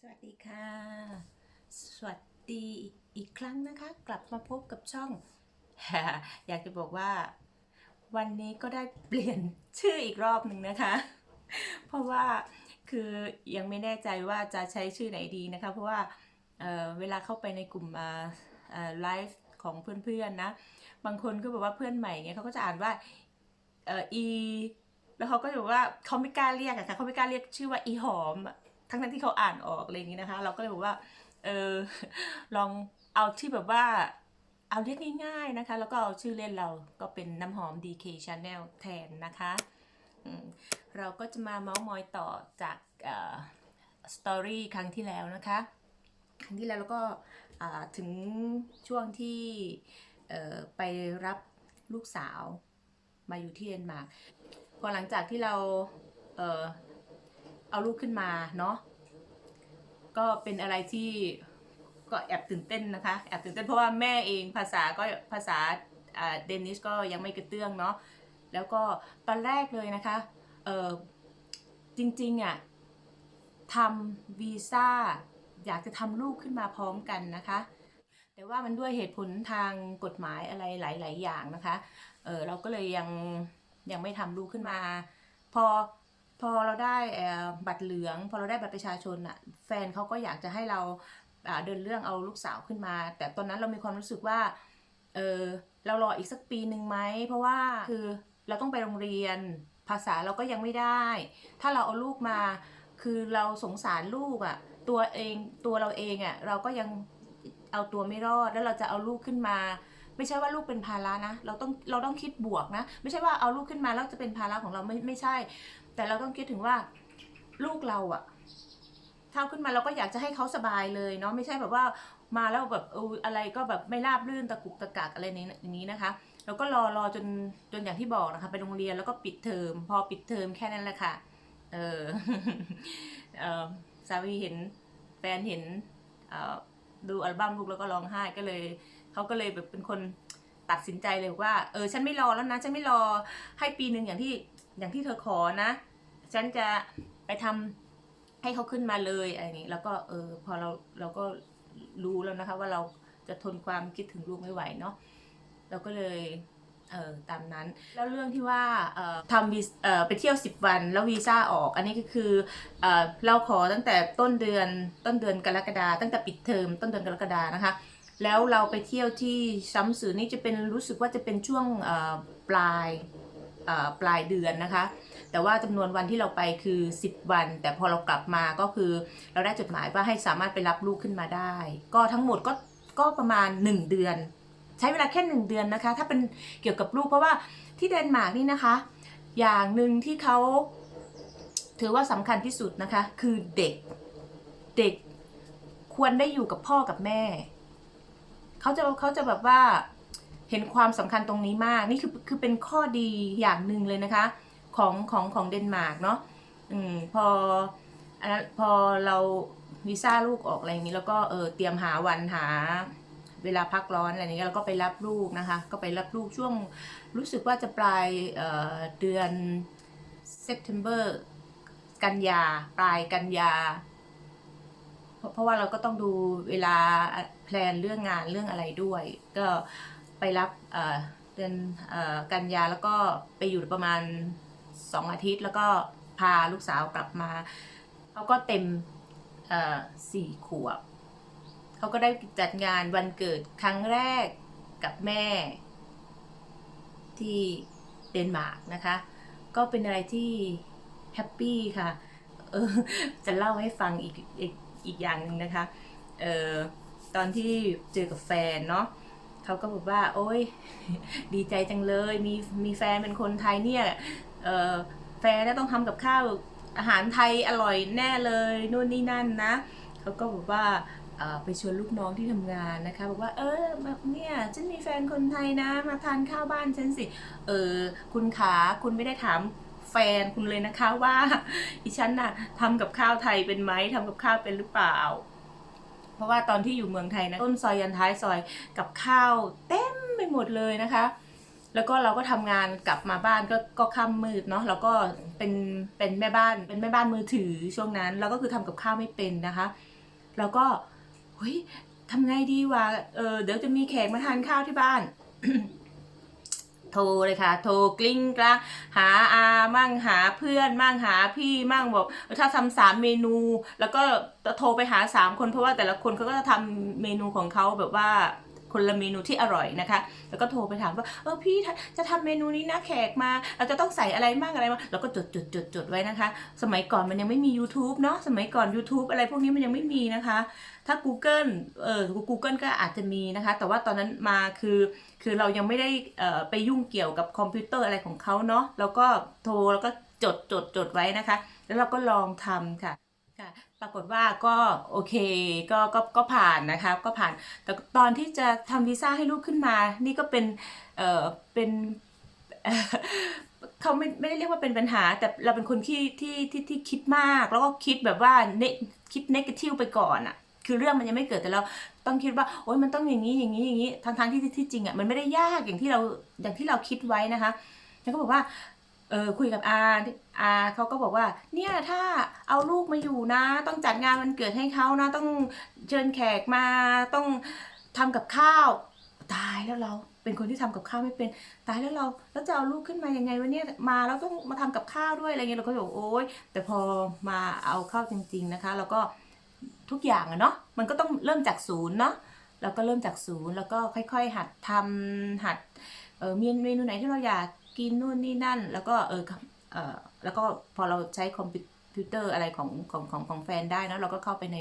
สวัสดีค่ะ สวัสดีอีกครั้งนะคะ กลับมาพบกับช่อง อยากจะบอกว่า วันนี้ก็ได้เปลี่ยนชื่ออีกรอบหนึ่งนะคะ เพราะว่าคือยังไม่แน่ใจว่าจะใช้ชื่อไหนดีนะคะ เพราะว่าเเวลาเข้าไปในกลุ่มไลฟ์ของเพื่อนๆนะ บางคนก็บอกว่าเพื่อนใหม่เนี่ยเขาก็จะอ่านว่าอีแล้วเขาก็จะบอกว่าเขาไม่กล้าเรียกอะค่ะเขาไม่กล้าเรียกชื่อว่าอีหอม ทั้งนั้นที่เขาอ่านออกอะไรอย่างนี้นะคะ เราก็เลยบอกว่าเออลองเอาที่แบบว่าเอาเรียกง่ายๆนะคะ แล้วก็เอาชื่อเล่นเราก็เป็นน้ำหอม DK Channel แทนนะคะอืมเราก็จะมาเมาส์มอยต่อจากสตอรี่ครั้งที่แล้วนะคะ ครั้งที่แล้วเราก็อ่าถึงช่วงที่เออไปรับลูกสาวมาอยู่ที่เดนมาร์กพอหลังจากที่เรา เอาลูกขึ้นมาเนาะก็เป็นอะไรที่ก็แอบตื่นเต้นนะคะแอบตื่นเต้นเพราะว่าแม่เองภาษาก็ภาษาเดนิสก็ยังไม่กระเตื้องเนาะแล้วก็ตอนแรกเลยนะคะเออจริงๆอะทำวีซ่าอยากจะทำลูกขึ้นมาพร้อมกันนะคะ แต่ว่ามันด้วยเหตุผลทางกฎหมายอะไรหลาย ๆ อย่างนะคะเออเราก็เลยยังยังไม่ทำลูกขึ้นมา พอ พอเราได้บัตรเหลือง พอเราได้บัตรประชาชนอะแฟนเขาก็อยากจะให้เราเดินเรื่องเอาลูกสาวขึ้นมา แต่ตอนนั้นเรามีความรู้สึกว่าเออเรารออีกสักปีหนึ่งไหมเพราะว่าคือเราต้องไปโรงเรียนภาษาเราก็ยังไม่ได้ ถ้าเราเอาลูกมา คือเราสงสารลูกอะตัวเองตัวเราเองอะเราก็ยังเอาตัวไม่รอดแล้วเราจะเอาลูกขึ้นมา ไม่ใช่ว่าลูกเป็นภาระนะ เราต้องเราต้องคิดบวกนะ ไม่ใช่ว่าเอาลูกขึ้นมาแล้วจะเป็นภาระของเราไม่ไม่ใช่ แต่เราต้องคิดถึงว่าลูกเราอะเท่าขึ้นมาเราก็อยากจะให้เขาสบายเลยเนาะไม่ใช่แบบว่ามาแล้วแบบเอออะไรก็แบบไม่ราบรื่นตะกุกตะกักอะไรในอย่างนี้นะคะเราก็รอรอจนจนอย่างที่บอกนะคะไปโรงเรียนแล้วก็ปิดเทอมพอปิดเทอมแค่นั้นแหละค่ะ เออเออสามีเห็นแฟนเห็นเออดูอัลบั้มลูกแล้วก็ร้องไห้ก็เลยเขาก็เลยแบบเป็นคน ตัดสินใจเลยว่า เออ ฉันไม่รอแล้วนะ ฉันไม่รอให้ปีหนึ่งอย่างที่อย่างที่เธอขอนะ ฉันจะไปทำให้เขาขึ้นมาเลยอะไรนี้ แล้วก็เออพอเราเราก็รู้แล้วนะคะ ว่าเราจะทนความคิดถึงลูกไม่ไหวเนาะเราก็เลยเออตามนั้น แล้วเรื่องที่ว่าเอ่อทำวีเอ่อไปเที่ยว 10 วัน แล้ววีซ่าออกอันนี้ก็คือเอ่อเราขอตั้งแต่ต้นเดือนต้นเดือนกรกฎาตั้งแต่ปิดเทอมต้นเดือนกรกฎานะคะ แล้วเราไปเที่ยวที่ซัมสือนี่จะเป็นรู้สึกว่าจะเป็นช่วงปลายปลายเดือนนะคะ แต่ว่าจำนวนวันที่เราไปคือ 10 วัน แต่พอเรากลับมาก็คือเราได้จดหมายว่าให้สามารถไปรับลูกขึ้นมาได้ ก็ทั้งหมดก็ก็ประมาณ 1 เดือน ใช้เวลาแค่ 1 เดือนนะคะ ถ้าเป็นเกี่ยวกับลูกเพราะว่าที่เดนมาร์กนี่นะคะ อย่างหนึ่งที่เขาถือว่าสำคัญที่สุดนะคะ คือเด็กเด็กควรได้อยู่กับพ่อกับแม่ เขาจะเขาจะแบบว่าเห็นความสำคัญตรงนี้มาก นี่คือคือเป็นข้อดีอย่างหนึ่งเลยนะคะ ของของของเดนมาร์กเนาะอืมพออันนั้นพอเราวีซ่าลูกออกอะไรอย่างนี้ แล้วก็เออเตรียมหาวันหาเวลาพักร้อนอะไรอย่างเงี้ยเราก็ไปรับลูกนะคะ ก็ไปรับลูกช่วงรู้สึกว่าจะปลายเอ่อเดือน September กันยา ปลายกันยา เพราะว่าเราก็ต้องดูเวลาแพลนเรื่องงานเรื่องอะไรด้วย ก็ไปรับเดือนกันยาแล้วก็ไปอยู่ประมาณสองอาทิตย์ แล้วก็พาลูกสาวกลับมาเขาก็เต็มสี่ขวบเขาก็ได้จัดงานวันเกิดครั้งแรกกับแม่ ที่เดนมาร์กนะคะ ก็เป็นอะไรที่แฮปปี้ค่ะ เออ จะเล่าให้ฟังอีกอีก อีกอย่างหนึ่งนะคะเออตอนที่เจอกับแฟนเนาะเขาก็บอกว่า โอ้ยดีใจจังเลยมีมีแฟนเป็นคนไทยเนี่ยเออแฟนต้องทำกับข้าวอาหารไทยอร่อยแน่เลยนู่นนี่นั่นนะเขาก็บอกว่าไปชวนลูกน้องที่ทำงานนะคะบอกว่าเออเนี่ยฉันมีแฟนคนไทยนะ มาทานข้าวบ้านฉันสิ เออคุณขาคุณไม่ได้ถาม แฟนคุณเลยนะคะว่าอีฉันน่ะทำกับข้าวไทยเป็นไหมทำกับข้าวเป็นหรือเปล่า เพราะว่าตอนที่อยู่เมืองไทยนะต้นซอยยันท้ายซอยกับข้าวเต็มไปหมดเลยนะคะ แล้วก็เราก็ทำงานกลับมาบ้านก็ก็ค่ำมืดเนาะแล้วก็เป็นเป็นแม่บ้านเป็นแม่บ้านมือถือช่วงนั้น แล้วก็คือทำกับข้าวไม่เป็นนะคะ แล้วก็เฮ้ยทำไงดีวะเออเดี๋ยวจะมีแขกมาทานข้าวที่บ้าน โทรเลยค่ะ โทรกลิ้งกลางหาอามั่งหาเพื่อนมั่งหาพี่มั่งบอกถ้าทำสามเมนู แล้วก็โทรไปหาสามคนเพราะว่าแต่ละคนเขาก็จะทำเมนูของเขาแบบว่า คนละเมนูที่อร่อยนะคะ แล้วก็โทรไปถามว่าเออพี่จะทำเมนูนี้นะแขกมา เราจะต้องใส่อะไรมั่งอะไรมาแล้วก็จดจดจดจดไว้นะคะ สมัยก่อนมันยังไม่มี YouTube เนาะสมัยก่อน YouTube อะไรพวกนี้มันยังไม่มีนะคะ ถ้า Google เออ Google ก็อาจจะมีนะคะ แต่ว่าตอนนั้นมาคือคือเรายังไม่ได้ไปยุ่งเกี่ยวกับคอมพิวเตอร์อะไรของเขาเนาะแล้วก็โทรแล้วก็จดจดจดไว้นะคะ แล้วเราก็ลองทำค่ะค่ะ ปรากฏว่าก็โอเคก็ก็ก็ผ่านนะคะก็ผ่านแต่ตอนที่จะทำวีซ่าให้ลูกขึ้นมา นี่ก็เป็นเออเป็นเขาไม่ไม่ได้เรียกว่าเป็นปัญหา แต่เราเป็นคนที่ที่ที่ที่คิดมาก แล้วก็คิดแบบว่าเนคิดเนกาทีฟไปก่อนอะคือเรื่องมันยังไม่เกิดแต่เราต้องคิดว่าโอ๊ยมันต้องอย่างนี้อย่างนี้อย่างนี้ทั้งทั้งที่ที่จริงอะมันไม่ได้ยากอย่างที่เราอย่างที่เราคิดไว้นะคะแล้วก็บอกว่า เออคุยกับอาอาเขาก็บอกว่า เนี่ยถ้าเอาลูกมาอยู่นะ ต้องจัดงานวันเกิดให้เขานะ ต้องเชิญแขกมาต้องทำกับข้าว ตายแล้วเราเป็นคนที่ทำกับข้าวไม่เป็น ตายแล้วเราแล้วจะเอาลูกขึ้นมายังไงวะเนี่ยมาแล้วต้องมาทำกับข้าวด้วยอะไรเงี้ยเราก็บอกโอ๊ยแต่พอมาเอาเข้าจริง ๆนะคะ แล้วก็ทุกอย่างอะเนาะมันก็ต้องเริ่มจากศูนย์เนาะเราก็เริ่มจากศูนย์แล้วก็ค่อย ๆ หัดทำหัดเออมีเมนูไหนที่เราอยาก กินนู่นนี่นั่น แล้วก็เออเออแล้วก็พอเราใช้คอมพิวเตอร์อะไรของของของของแฟนได้นะเราก็เข้าไปใน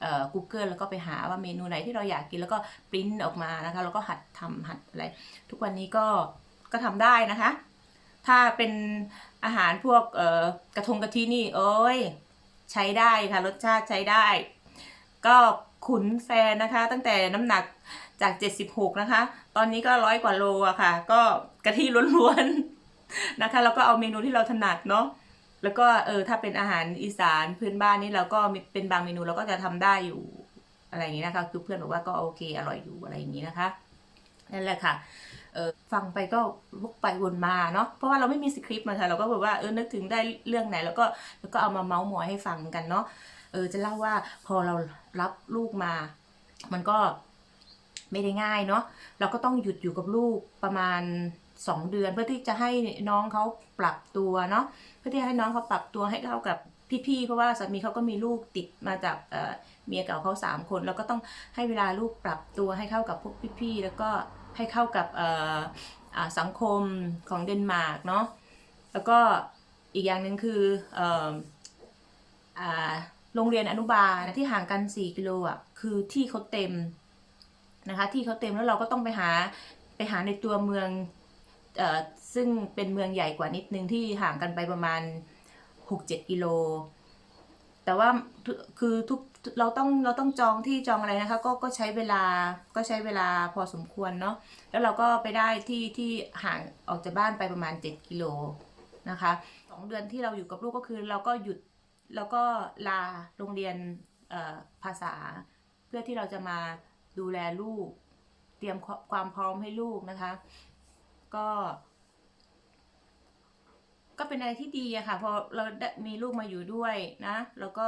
เอ่อ Google แล้วก็ไปหาว่าเมนูไหนที่เราอยากกินแล้วก็ปริ้นออกมานะคะแล้วก็หัดทำหัดอะไร ทุกวันนี้ก็ก็ทำได้นะคะ ถ้าเป็นอาหารพวกเอ่อกระทงกะทินี่โอ้ยใช้ได้ค่ะรสชาติใช้ได้ ก็ ขุนแฟนนะคะ ตั้งแต่น้ำหนักจาก 76 นะคะ ตอนนี้ก็ร้อยกว่าโลอะค่ะ ก็กะทิล้วนๆนะคะ แล้วก็เอาเมนูที่เราถนัดเนาะแล้วก็เออถ้าเป็นอาหารอีสานพื้นบ้านนี่เราก็เป็นบางเมนูเราก็จะทำได้อยู่อะไรอย่างนี้นะคะ คือเพื่อนบอกว่าก็โอเคอร่อยอยู่อะไรอย่างนี้นะคะนั่นแหละค่ะเออฟังไปก็วกไปวนมาเนาะเพราะว่าเราไม่มีสคริปต์มาค่ะเราก็แบบว่าเออนึกถึงได้เรื่องไหน แล้วก็แล้วก็เอามาเมาส์มอยให้ฟังกันเนาะ เออจะเล่าว่าพอเรารับลูกมา มันก็ไม่ได้ง่ายเนาะเราก็ต้องหยุดอยู่กับลูกประมาณ2เดือนเพื่อที่จะให้น้องเขาปรับตัวเนาะเพื่อที่ให้น้องเขาปรับตัวให้เข้ากับพี่ๆเพราะว่าสามีเขาก็มีลูกติดมาจากเมียเก่าเขาสามคนแล้วก็ต้องให้เวลาลูกปรับตัวให้เข้ากับพวกพี่ๆแล้วก็ให้เข้ากับอ่าสังคมของเดนมาร์กเนาะแล้วก็อีกอย่างหนึ่งคืออออ่า โรงเรียนอนุบาลนะที่ห่างกัน 4 กิโลอะคือที่เขาเต็มนะคะที่เขาเต็มแล้วเราก็ต้องไปหาไปหาในตัวเมืองเอ่อซึ่งเป็นเมืองใหญ่กว่านิดนึงที่ห่างกันไปประมาณ 6-7 กิโล แต่ว่าคือทุกเราต้องเราต้องจองที่จองอะไรนะคะก็ก็ใช้เวลาก็ใช้เวลาพอสมควรเนาะแล้วเราก็ไปได้ที่ที่ห่างออกจากบ้านไปประมาณ 7 กิโลนะคะสองเดือนที่เราอยู่กับลูกก็คือเราก็หยุด แล้วก็ลาโรงเรียนภาษา เพื่อที่เราจะมาดูแลลูก เตรียมความพร้อมให้ลูกนะคะ ก็ ก็เป็นอะไรที่ดีอะค่ะพอเราได้มีลูกมาอยู่ด้วยนะ แล้วก็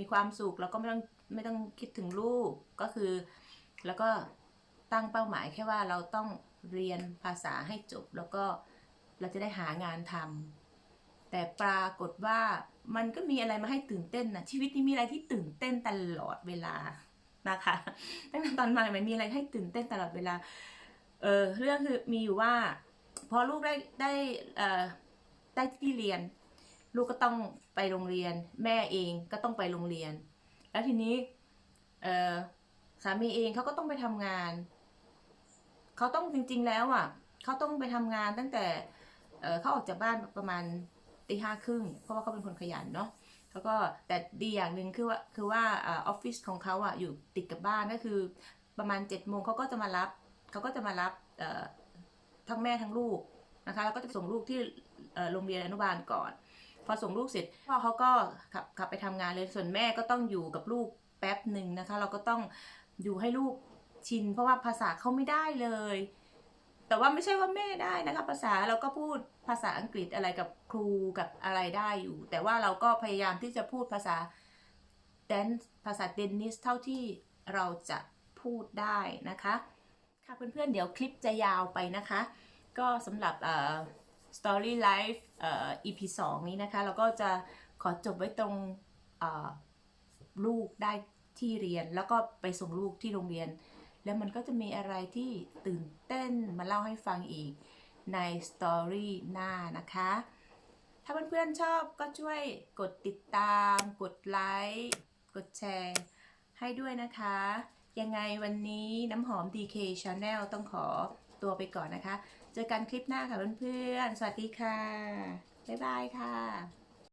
มีความสุขแล้วก็ไม่ต้องไม่ต้องคิดถึงลูกก็คือ แล้วก็ตั้งเป้าหมายแค่ว่าเราต้องเรียนภาษาให้จบ แล้วก็เราจะได้หางานทำ แต่ปรากฏว่ามันก็มีอะไรมาให้ตื่นเต้นนะชีวิตนี้มีอะไรที่ตื่นเต้นตลอดเวลานะคะตั้งแต่ตอนมามันมีอะไรให้ตื่นเต้นตลอดเวลาเออเรื่องคือมีอยู่ว่าพอลูกได้ได้เอ่อได้ที่เรียน ลูกก็ต้องไปโรงเรียน แม่เองก็ต้องไปโรงเรียน แล้วทีนี้เออสามีเองเขาก็ต้องไปทำงานเขาต้องจริง ๆ แล้วอะเขาต้องไปทำงานตั้งแต่เออเขาออกจากบ้านประมาณ ตีห้าครึ่งเพราะว่าเขาเป็นคนขยันเนาะแล้วก็แต่ดีอย่างหนึ่งคือว่าคือว่าออฟฟิศของเขาอะอยู่ติดกับบ้านก็คือประมาณ7จ็ดโมงเขาก็จะมารับเขาก็จะมารับทั้งแม่ทั้งลูกนะคะแล้วก็จะส่งลูกที่โรงเรียนอนุบาลก่อน พอส่งลูกเสร็จพ่อเขาก็ขับขับไปทำงานเลยส่วนแม่ก็ต้องอยู่กับลูกแป๊บหนึ่งนะคะ เราก็ต้องอยู่ให้ลูกชิน เพราะว่าภาษาเขาไม่ได้เลย แต่ว่าไม่ใช่ว่าแม่ได้นะคะภาษาเราก็พูดภาษาอังกฤษอะไรกับครูกับอะไรได้อยู่ แต่ว่าเราก็พยายามที่จะพูดภาษาแดนภาษาเดนนิสเท่าที่เราจะพูดได้นะคะ ค่ะเพื่อนๆเดี๋ยวคลิปจะยาวไปนะคะ ก็สำหรับเอ่อ Story Life เอ่อ EP 2 นี้นะคะ เราก็จะขอจบไว้ตรงเอ่อลูกได้ที่เรียนแล้วก็ไปส่งลูกที่โรงเรียน แล้วมันก็จะมีอะไรที่ตื่นเต้นมาเล่าให้ฟังอีกใน Story หน้านะคะ ถ้าเพื่อนๆชอบก็ช่วยกดติดตาม กดไลค์ กดแชร์ ให้ด้วยนะคะ ยังไงวันนี้น้ำหอม DK Channel ต้องขอตัวไปก่อนนะคะ เจอกันคลิปหน้าค่ะเพื่อนๆ สวัสดีค่ะ บ๊ายบายค่ะ